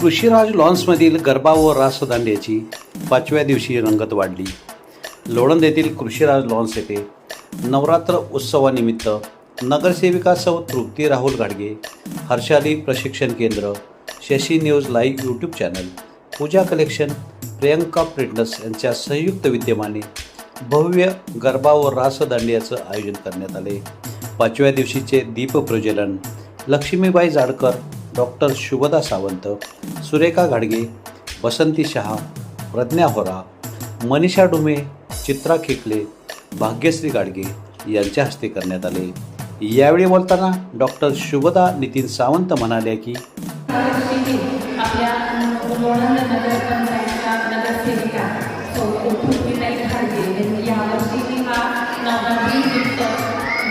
कृषीराज लॉन्समधील गरबा व रासदांड्याची पाचव्या दिवशी रंगत वाढली. लोणंद येथील कृषीराज लॉन्स येथे नवरात्र उत्सवानिमित्त नगरसेविका सौ तृप्ती राहुल घाडगे हर्षाली प्रशिक्षण केंद्र Shashi news live YouTube channel Pooja collection Priyanka प्रिटनस यांच्या संयुक्त विद्यमाने भव्य गरबा व रासदांडियाचं आयोजन करण्यात आले. पाचव्या दिवशीचे दीपप्रज्वलन लक्ष्मीबाई जाडकर डॉक्टर शुभदा सावंत सुरेखा घाडगे वसंती शहा प्रज्ञा होरा मनीषा डुमे चित्रा खेकले भाग्यश्री गाडगे यांच्या हस्ते करण्यात आले. यावेळी बोलताना डॉक्टर शुभदा नितीन सावंत म्हणाले की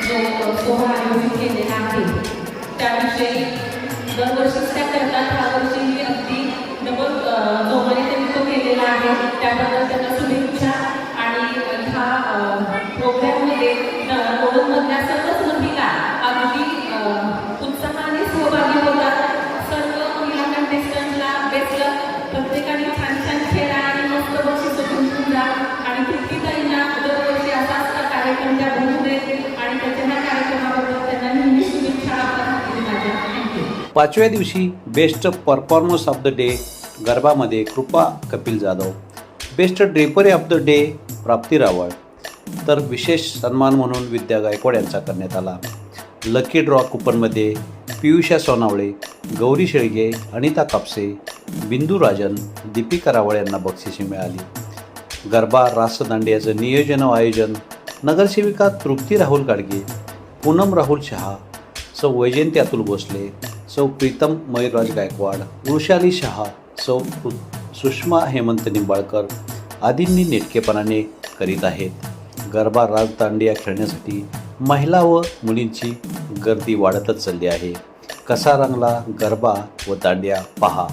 जो सोहळा आयोजित केलेला आहे त्याविषयी त्यांनी केलेला आहे. त्याबद्दल त्यांना शुभेच्छा. आणि ह्या प्रोग्राममध्ये लोणंदमधल्या सर्वच महिला अगदी उत्साहाने सहभागी होतात. सर्व महिला कंटेस्टंटला बेस्ट प्रत्येकाने छान छान खेळा आणि मस्त बक्षीस जिंकून जा. आणि तृप्तीताईंना दरवर्षी असाच कार्यक्रम त्या बनवू देत आणि त्याच्या ह्या कार्यक्रमाबद्दल त्यांना नेहमी शुभेच्छा आपल्या माझ्या थँक्यू पाचव्या दिवशी best performance of the day गरबामध्ये Krupa Kapil Jadhav best drapery of the day Prapti Rawal तर विशेष सन्मान म्हणून विद्या गायकवाड यांचा करण्यात आला. लकी ड्रॉ कुपनमध्ये पियुषा सोनावळे गौरी शेळगे अनिता कापसे बिंदू राजन दीपिका रावळ यांना बक्षिसे मिळाली. गरबा रासदांडे याचं नियोजन व आयोजन नगरसेविका तृप्ती राहुल गाडगे पूनम राहुल शहा सौ वैजयंती अतुल भोसले सौ प्रीतम मयुराज गायकवाड वृषाली शहा सौ सुषमा हेमंत निंबाळकर आदींनी नेटकेपणाने करीत आहेत. गरबा राजदांडिया खेळण्यासाठी महिला व मुलींची गर्दी वाढतच चालली आहे. कसा रंगला गरबा व दांडिया पहा.